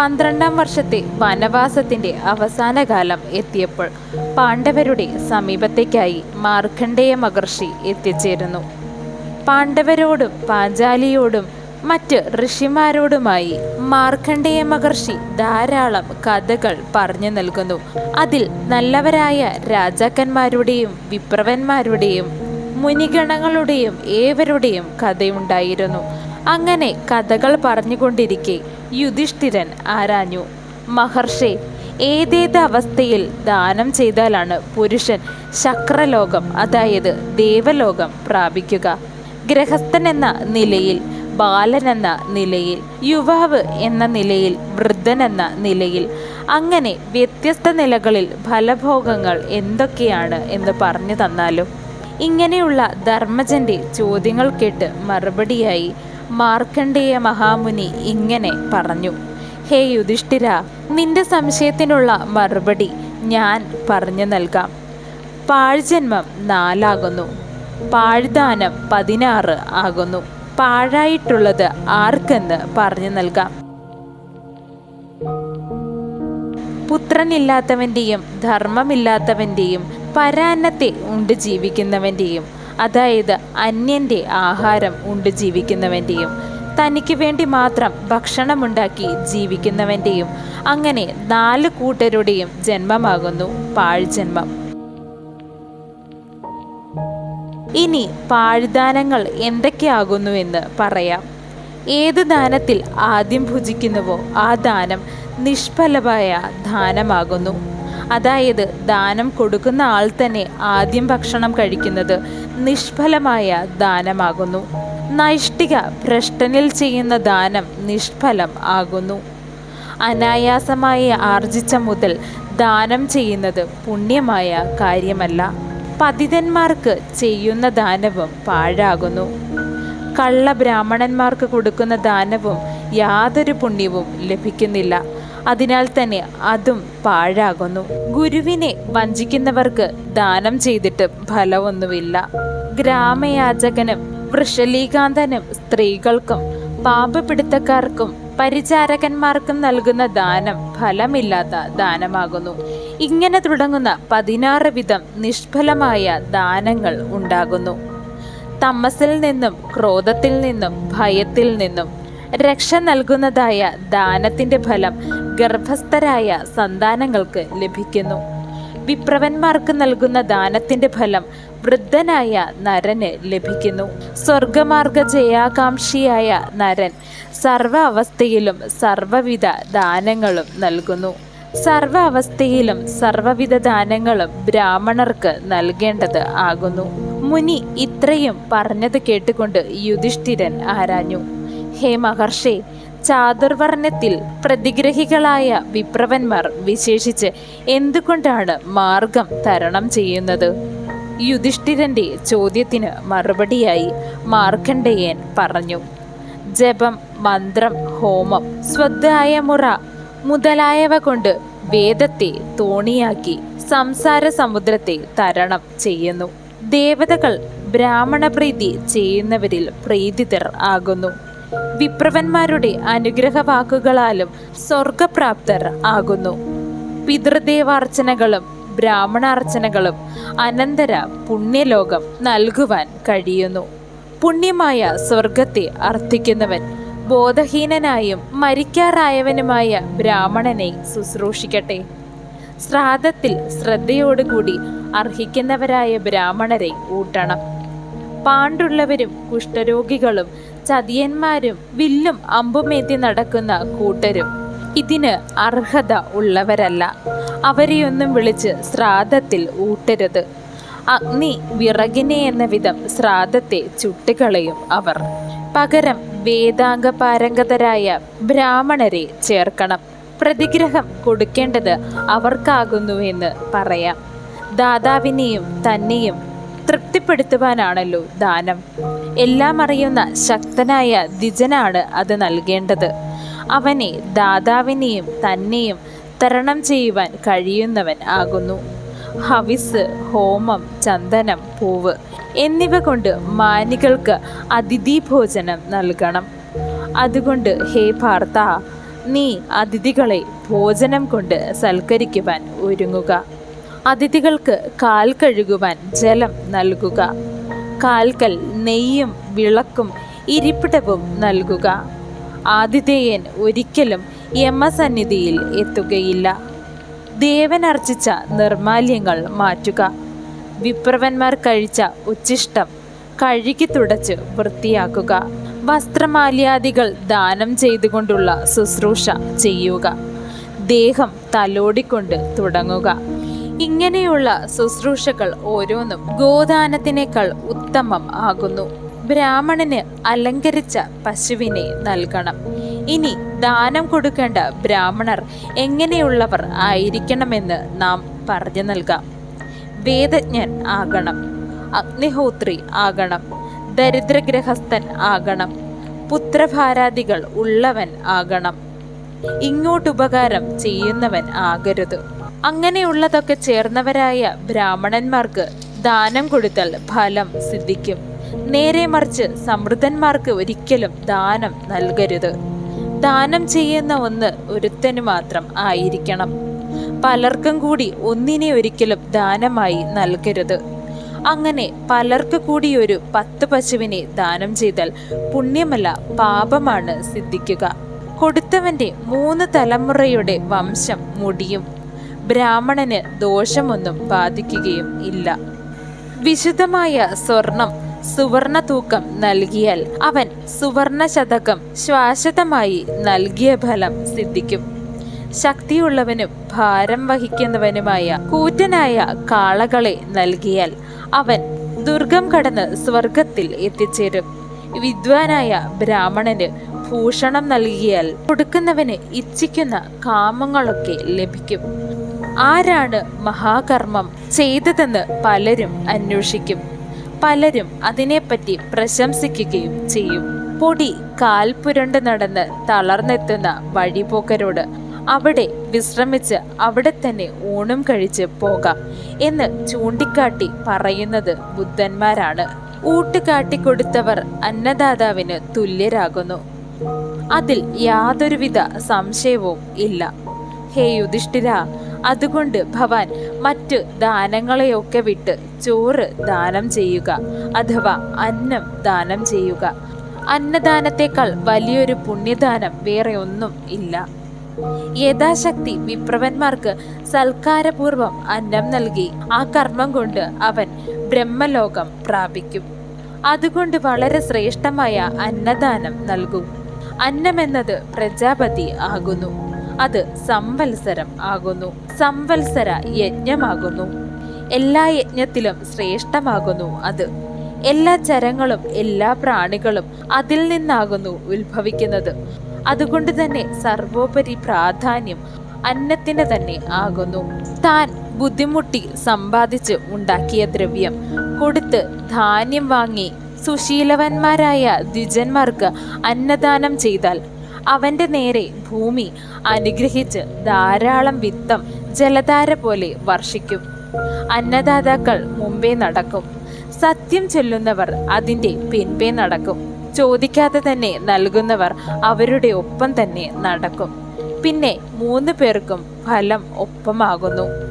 പന്ത്രണ്ടാം വർഷത്തെ വനവാസത്തിന്റെ അവസാന കാലം എത്തിയപ്പോൾ പാണ്ഡവരുടെ സമീപത്തേക്കായി മാർക്കണ്ഡേയ മഹർഷി എത്തിച്ചേരുന്നു. പാണ്ഡവരോടും പാഞ്ചാലിയോടും മറ്റ് ഋഷിമാരോടുമായി മാർക്കണ്ഡേയ മഹർഷി ധാരാളം കഥകൾ പറഞ്ഞു നൽകുന്നു. അതിൽ നല്ലവരായ രാജാക്കന്മാരുടെയും വിപ്രവന്മാരുടെയും മുനിഗണങ്ങളുടെയും ഏവരുടെയും കഥയുണ്ടായിരുന്നു. അങ്ങനെ കഥകൾ പറഞ്ഞുകൊണ്ടിരിക്കെ യുധിഷ്ഠിരൻ ആരാഞ്ഞു. മഹർഷി ഏതേത് അവസ്ഥയിൽ ദാനം ചെയ്താലാണ് പുരുഷൻ ശക്രലോകം അതായത് ദേവലോകം പ്രാപിക്കുക. ഗ്രഹസ്ഥൻ എന്ന നിലയിൽ ബാലൻ എന്ന നിലയിൽ യുവാവ് എന്ന നിലയിൽ വൃദ്ധൻ എന്ന നിലയിൽ അങ്ങനെ വ്യത്യസ്ത നിലകളിൽ ഫലഭോഗങ്ങൾ എന്തൊക്കെയാണ് എന്ന് പറഞ്ഞു തന്നാലും ഇങ്ങനെയുള്ള ധർമ്മജന്റെ ചോദ്യങ്ങൾ കേട്ട് മറുപടിയായി മാർക്കണ്ഡേയ മഹാമുനി ഇങ്ങനെ പറഞ്ഞു. ഹേ യുധിഷ്ഠിര നിന്റെ സംശയത്തിനുള്ള മറുപടി ഞാൻ പറഞ്ഞു നൽകാം. പാഴ്ജന്മം നാലാകുന്നു. പാഴ്ദാനം പതിനാറ് ആകുന്നു. പാഴായിട്ടുള്ളത് ആർക്കെന്ന് പറഞ്ഞു നൽകാം. പുത്രനില്ലാത്തവന്റെയും ധർമ്മമില്ലാത്തവന്റെയും പരാന്നത്തെ ഉണ്ട് ജീവിക്കുന്നവന്റെയും അതായത് അന്യന്റെ ആഹാരം ഉണ്ട് ജീവിക്കുന്നവന്റെയും തനിക്ക് വേണ്ടി മാത്രം ഭക്ഷണമുണ്ടാക്കി ജീവിക്കുന്നവന്റെയും അങ്ങനെ നാല് കൂട്ടരുടെയും ജന്മമാകുന്നു പാഴ്ജന്മം. ഇനി പാഴ്ദാനങ്ങൾ എന്തൊക്കെയാകുന്നുവെന്ന് പറയാം. ഏത് ദാനത്തിൽ ആദ്യം ഭുജിക്കുന്നുവോ ആ ദാനം നിഷ്ഫലമായ ദാനമാകുന്നു. അതായത് ദാനം കൊടുക്കുന്ന ആൾ തന്നെ ആദ്യം ഭക്ഷണം കഴിക്കുന്നത് നിഷ്ഫലമായ ദാനമാകുന്നു. നൈഷ്ഠിക ഭ്രഷ്ടനിൽ ചെയ്യുന്ന ദാനം നിഷ്ഫലം ആകുന്നു. അനായാസമായി ആർജിച്ച മുതൽ ദാനം ചെയ്യുന്നത് പുണ്യമായ കാര്യമല്ല. പതിതന്മാർക്ക് ചെയ്യുന്ന ദാനവും പാഴാകുന്നു. കള്ള ബ്രാഹ്മണന്മാർക്ക് കൊടുക്കുന്ന ദാനവും യാതൊരു പുണ്യവും ലഭിക്കുന്നില്ല. അതിനാൽ തന്നെ അതും പാഴാകുന്നു. ഗുരുവിനെ വഞ്ചിക്കുന്നവർക്ക് ദാനം ചെയ്തിട്ട് ഫലമൊന്നുമില്ല. ഗ്രാമയാചകനും വൃഷലീകാന്തനും സ്ത്രീകൾക്കും പാപപിടുത്തക്കാർക്കും പരിചാരകന്മാർക്കും നൽകുന്ന ദാനം ഫലമില്ലാത്ത ദാനമാകുന്നു. ഇങ്ങനെ തുടങ്ങുന്ന പതിനാറ് വിധം നിഷ്ഫലമായ ദാനങ്ങൾ ഉണ്ടാകുന്നു. തമസിൽ നിന്നും ക്രോധത്തിൽ നിന്നും ഭയത്തിൽ നിന്നും രക്ഷ നൽകുന്നതായ ദാനത്തിന്റെ ഫലം ഗർഭസ്ഥരായ സന്താനങ്ങൾക്ക് ലഭിക്കുന്നു. വിപ്രവന്മാർക്ക് നൽകുന്ന ദാനത്തിന്റെ ഫലം വൃദ്ധനായ നരന് ലഭിക്കുന്നു. സ്വർഗമാർഗ ജയാകാംക്ഷിയായ നരൻ സർവ അവസ്ഥയിലും സർവവിധ ദാനങ്ങളും നൽകുന്നു. സർവ അവസ്ഥയിലും സർവവിധ ദാനങ്ങളും ബ്രാഹ്മണർക്ക് നൽകേണ്ടത് ആകുന്നു. മുനി ഇത്രയും പറഞ്ഞത് കേട്ടുകൊണ്ട് യുധിഷ്ഠിരൻ ആരാഞ്ഞു. ഹേ മഹർഷി ചാതുർവർണത്തിൽ പ്രതിഗ്രഹികളായ വിപ്രവന്മാർ വിശേഷിച്ച് എന്തുകൊണ്ടാണ് മാർഗം തരണം ചെയ്യുന്നത്? യുധിഷ്ഠിരന്റെ ചോദ്യത്തിന് മറുപടിയായി മാർക്കണ്ഡേയൻ പറഞ്ഞു ജപം മന്ത്രം ഹോമം സ്വദ്ധായ മുറ മുതലായവ കൊണ്ട് വേദത്തെ തോണിയാക്കി സംസാര സമുദ്രത്തെ തരണം ചെയ്യുന്നു. ദേവതകൾ ബ്രാഹ്മണ പ്രീതി ചെയ്യുന്നവരിൽ പ്രീതിതർ ആകുന്നു. വിപ്രവന്മാരുടെ അനുഗ്രഹ വാക്കുകളാലും സ്വർഗപ്രാപ്തർ ആകുന്നു. പിതൃദേവാർച്ചനകളും ബ്രാഹ്മണാർച്ചനകളും അനന്തര പുണ്യലോകം നൽകുവാൻ കഴിയുന്നു. പുണ്യമായ സ്വർഗത്തെ അർത്ഥിക്കുന്നവൻ ബോധഹീനനായും മരിക്കാറായവനുമായ ബ്രാഹ്മണനെ ശുശ്രൂഷിക്കട്ടെ. ശ്രാദ്ധത്തിൽ ശ്രദ്ധയോടുകൂടി അർഹിക്കുന്നവരായ ബ്രാഹ്മണരെ ഊട്ടണം. പാണ്ടുള്ളവരും കുഷ്ഠരോഗികളും ചതിയന്മാരും വില്ലും അമ്പുമേത്തി നടക്കുന്ന കൂട്ടരും. ഇതിന് അർഹത ഉള്ളവരല്ല. അവരെയൊന്നും വിളിച്ച് ശ്രാദ്ധത്തിൽ ഊട്ടരുത്. അഗ്നി വിറകിനെ എന്ന വിധം ശ്രാദ്ധത്തെ ചുട്ടുകളയും അവർ. പകരം വേദാംഗ പാരംഗതരായ ബ്രാഹ്മണരെ ചേർക്കണം. പ്രതിഗ്രഹം കൊടുക്കേണ്ടത് അവർക്കാകുന്നുവെന്ന് പറയാം. ദാതാവിനെയും തന്നെയും തൃപ്തിപ്പെടുത്തുവാനാണല്ലോ ദാനം. എല്ലാം അറിയുന്ന ശക്തനായ ദ്വിജനാണ് അത് നൽകേണ്ടത്. അവനെ ദാതാവിനെയും തന്നെയും തരണം ചെയ്യുവാൻ കഴിയുന്നവൻ ആകുന്നു. ഹവിസ് ഹോമം ചന്ദനം പൂവ് എന്നിവ കൊണ്ട് മാനികൾക്ക് അതിഥി ഭോജനം നൽകണം. അതുകൊണ്ട് ഹേ ഭാർത്ത നീ അതിഥികളെ ഭോജനം കൊണ്ട് സൽക്കരിക്കുവാൻ ഒരുങ്ങുക. അതിഥികൾക്ക് കാൽ കഴുകുവാൻ ജലം നൽകുക. കാൽക്കൽ നെയ്യും വിളക്കും ഇരിപ്പിടവും നൽകുക. ആതിഥേയൻ ഒരിക്കലും യമസന്നിധിയിൽ എത്തുകയില്ല. ദേവനർജിച്ച നിർമാല്യങ്ങൾ മാറ്റുക. വിപ്രവന്മാർ കഴിച്ച ഉച്ചിഷ്ടം കഴുകി തുടച്ച് വൃത്തിയാക്കുക. വസ്ത്രമാല്യാദികൾ ദാനം ചെയ്തുകൊണ്ടുള്ള ശുശ്രൂഷ ചെയ്യുക. ദേഹം തലോടിക്കൊണ്ട് തുടങ്ങുക. ഇങ്ങനെയുള്ള ശുശ്രൂഷകൾ ഓരോന്നും ഗോദാനത്തിനേക്കാൾ ഉത്തമം ആകുന്നു. ബ്രാഹ്മണന് അലങ്കരിച്ച പശുവിനെ നൽകണം. ഇനി ദാനം കൊടുക്കേണ്ട ബ്രാഹ്മണർ എങ്ങനെയുള്ളവർ ആയിരിക്കണമെന്ന് നാം പറഞ്ഞു നൽകാം. വേദജ്ഞൻ ആകണം. അഗ്നിഹോത്രി ആകണം. ദരിദ്രഗ്രഹസ്ഥൻ ആകണം. പുത്രഭാരാദികൾ ഉള്ളവൻ ആകണം. ഇങ്ങോട്ടുപകാരം ചെയ്യുന്നവൻ ആകരുത്. അങ്ങനെയുള്ളതൊക്കെ ചേർന്നവരായ ബ്രാഹ്മണന്മാർക്ക് ദാനം കൊടുത്താൽ ഫലം സിദ്ധിക്കും. നേരെ മറിച്ച് സമൃദ്ധന്മാർക്ക് ഒരിക്കലും ദാനം നൽകരുത്. ദാനം ചെയ്യുന്ന ഒന്ന് ഒരുത്തന് മാത്രം ആയിരിക്കണം. പലർക്കും കൂടി ഒന്നിനെ ഒരിക്കലും ദാനമായി നൽകരുത്. അങ്ങനെ പലർക്ക് കൂടി ഒരു പത്ത് പശുവിനെ ദാനം ചെയ്താൽ പുണ്യമല്ല പാപമാണ് സിദ്ധിക്കുക. കൊടുത്തവന്റെ മൂന്ന് തലമുറയുടെ വംശം മുടിയും ബ്രാഹ്മണന് ദോഷമൊന്നും ബാധിക്കുകയും ഇല്ല. വിശുദ്ധമായ സ്വർണം സുവർണ തൂക്കം നൽകിയാൽ അവൻ സുവർണ ശതകം ശ്വാശ്വതമായി നൽകിയ ഫലം സിദ്ധിക്കും. ശക്തിയുള്ളവനും ഭാരം വഹിക്കുന്നവനുമായ കൂറ്റനായ കാളകളെ നൽകിയാൽ അവൻ ദുർഗം കടന്ന് സ്വർഗത്തിൽ എത്തിച്ചേരും. വിദ്വാനായ ബ്രാഹ്മണന് ഭൂഷണം നൽകിയാൽ കൊടുക്കുന്നവന് ഇച്ഛിക്കുന്ന കാമങ്ങളൊക്കെ ലഭിക്കും. ആരാണ് മഹാകർമ്മം ചെയ്തതെന്ന് പലരും അന്വേഷിക്കും. പലരും അതിനെപ്പറ്റി പ്രശംസിക്കുകയും ചെയ്യും. പൊടി കാൽപുരണ്ട് നടന്ന് തളർന്നെത്തുന്ന വഴിപോക്കരോട് അവിടെ വിശ്രമിച്ച് അവിടെ തന്നെ ഊണും കഴിച്ച് പോകാം എന്ന് ചൂണ്ടിക്കാട്ടി പറയുന്നത് ബുദ്ധന്മാരാണ്. ഊട്ടുകാട്ടിക്കൊടുത്തവർ അന്നദാതാവിന് തുല്യരാകുന്നു. അതിൽ യാതൊരുവിധ സംശയവും ഇല്ല. ഹേ യുധിഷ്ഠിര അതുകൊണ്ട് ഭവാൻ മറ്റ് ദാനങ്ങളെയൊക്കെ വിട്ട് ചോറ് ദാനം ചെയ്യുക അഥവാ അന്നം ദാനം ചെയ്യുക. അന്നദാനത്തെക്കാൾ വലിയൊരു പുണ്യദാനം വേറെ ഒന്നും ഇല്ല. യഥാശക്തി വിപ്രവന്മാർക്ക് സൽക്കാരപൂർവം അന്നം നൽകി ആ കർമ്മം കൊണ്ട് അവൻ ബ്രഹ്മലോകം പ്രാപിക്കും. അതുകൊണ്ട് വളരെ ശ്രേഷ്ഠമായ അന്നദാനം നൽകും. അന്നമെന്നത് പ്രജാപതി ആകുന്നു. അത് സംവത്സരം ആകുന്നു. സംവത്സര യജ്ഞമാകുന്നു. എല്ലാ യജ്ഞത്തിലും ശ്രേഷ്ഠമാകുന്നു അത്. എല്ലാ ചരങ്ങളും എല്ലാ പ്രാണികളും അതിൽ നിന്നാകുന്നു ഉത്ഭവിക്കുന്നത്. അതുകൊണ്ട് തന്നെ സർവോപരി പ്രാധാന്യം അന്നത്തിന് തന്നെ ആകുന്നു. താൻ ബുദ്ധിമുട്ടി സമ്പാദിച്ച് ഉണ്ടാക്കിയ ദ്രവ്യം കൊടുത്ത് ധാന്യം വാങ്ങി സുശീലവന്മാരായ ദ്വിജന്മാർക്ക് അന്നദാനം ചെയ്താൽ അവന്റെ നേരെ ഭൂമി അനുഗ്രഹിച്ച് ധാരാളം വിത്തം ജലധാര പോലെ വർഷിക്കും. അന്നദാതാക്കൾ മുമ്പേ നടക്കും. സത്യം ചൊല്ലുന്നവർ അതിന്റെ പിൻപേ നടക്കും. ചോദിക്കാതെ തന്നെ നൽകുന്നവർ അവരുടെ ഒപ്പം തന്നെ നടക്കും. പിന്നെ മൂന്ന് പേർക്കും ഫലം ഒപ്പമാകുന്നു.